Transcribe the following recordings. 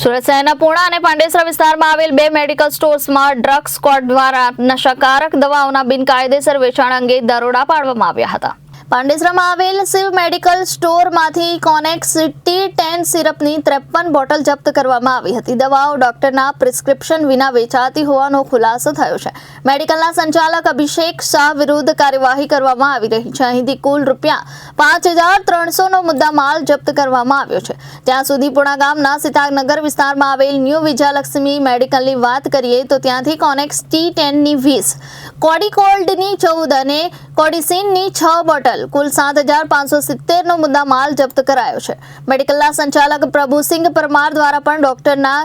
સુરત શહેરના પૂર્ણા અને પાંડેસરા વિસ્તારમાં આવેલ બે મેડિકલ સ્ટોર્સમાં ડ્રગ સ્કોડ દ્વારા નશાકારક દવાઓના બિનકાયદેસર વેચાણ અંગે દરોડા પાડવામાં આવ્યા હતા. પાંડેસરામાં આવેલ શિવ મેડિકલ સ્ટોરમાંથી કોનેક્સ ટી ટેન સિરપની ત્રેપન બોટલ જપ્ત કરવામાં આવી હતી. દવાઓ ડોક્ટરના પ્રિસ્ક્રિપ્શન વિના વેચાતી હોવાનો ખુલાસો થયો છે. મેડિકલના સંચાલક અભિષેક શાહ વિરુદ્ધ કાર્યવાહી કરવામાં આવી રહી છે. અહીંથી કુલ રૂપિયા પાંચ હજાર ત્રણસોનો મુદ્દા માલ જપ્ત કરવામાં આવ્યો છે. ત્યાં સુધી પુણા ગામના સીતાનગર વિસ્તારમાં આવેલ ન્યૂ વિજયલક્ષ્મી મેડિકલની વાત કરીએ તો ત્યાંથી કોનેક્સ ટી ટેનની વીસ, કોડિકોલ્ડની ચૌદ અને કોડિસિનની છ બોટલ, કુલ સાત હજાર પાંચસો સિત્તેરનો મુદ્દા માલ જપ્ત કરાયો છે. મેડિકલના સંચાલક પ્રભુસિંહ પરમાર દ્વારા પણ ડોક્ટરના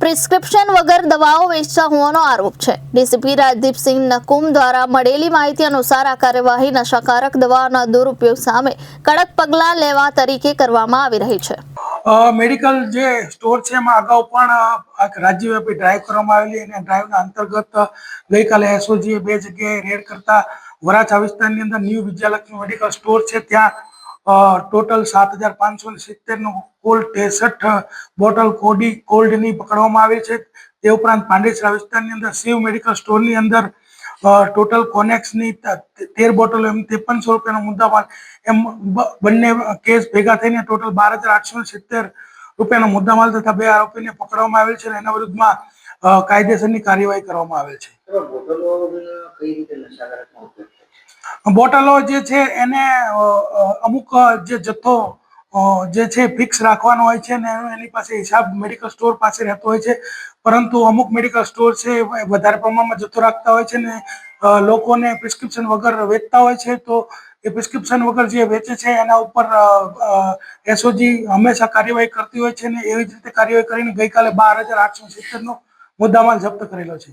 પ્રિસ્ક્રિપ્શન વગર દવાઓ વેચતા હોવાનો આરોપ છે. ડીસીપી રાજદીપસિંહ નકુમ દ્વારા મળેલી માહિતી અનુસાર આ કાર્યવાહી નશાકારક દવાઓના દુરુપયોગ સામે કડક પગલાં લેવા તરીકે કરવામાં આવી રહી છે. મેડિકલ જે સ્ટોર છે, એમાં અગાઉ પણ રાજ્યવ્યાપી ડ્રાઈવ કરવામાં આવેલી અને ડ્રાઈવના અંતર્ગત ગઈકાલે એસઓજીએ બે જગ્યાએ રેડ કરતા વરાછા વિસ્તારની અંદર ન્યૂ વિદ્યાલક્ષ્મી મેડિકલ સ્ટોર છે. ત્યાં ટોટલ સાત હજાર પાંચસો સિત્તેરનું કુલ ત્રેસઠ બોટલ કોડી, કોલ્ડની પકડવામાં આવી છે. તે ઉપરાંત પાંડેસરા વિસ્તારની અંદર શિવ મેડિકલ સ્ટોરની અંદર ટોટલ કોનેક્સની તેર બોટલો એમ ત્રેપનસો રૂપિયાનો મુદ્દામાલ એમ બંને કેસ ભેગા થઈને ટોટલ બાર હજાર આઠસો સિત્તેર રૂપિયાનો મુદ્દામાલ તથા બે આરોપીને પકડવામાં આવેલ છે અને એના વિરુદ્ધમાં કાયદેસરની કાર્યવાહી કરવામાં આવેલ છે. કઈ રીતે નશાકારકમાં ઉપયોગ બોટલો જે છે એને અમુક જે જથ્થો જે છે ફિક્સ રાખવાનો હોય છે ને એની પાસે હિસાબ મેડિકલ સ્ટોર પાસે રહેતો હોય છે. પરંતુ અમુક મેડિકલ સ્ટોર છે વધારે પ્રમાણમાં જથ્થો રાખતા હોય છે ને લોકોને પ્રિસ્ક્રિપ્શન વગર વેચતા હોય છે. તો એ પ્રિસ્ક્રિપ્શન વગર જે વેચે છે એના ઉપર એસઓજી હંમેશા કાર્યવાહી કરતી હોય છે ને એવી જ રીતે કાર્યવાહી કરીને ગઈકાલે બાર હજાર આઠસો સિત્તેરનો મુદ્દામાલ જપ્ત કરેલો છે.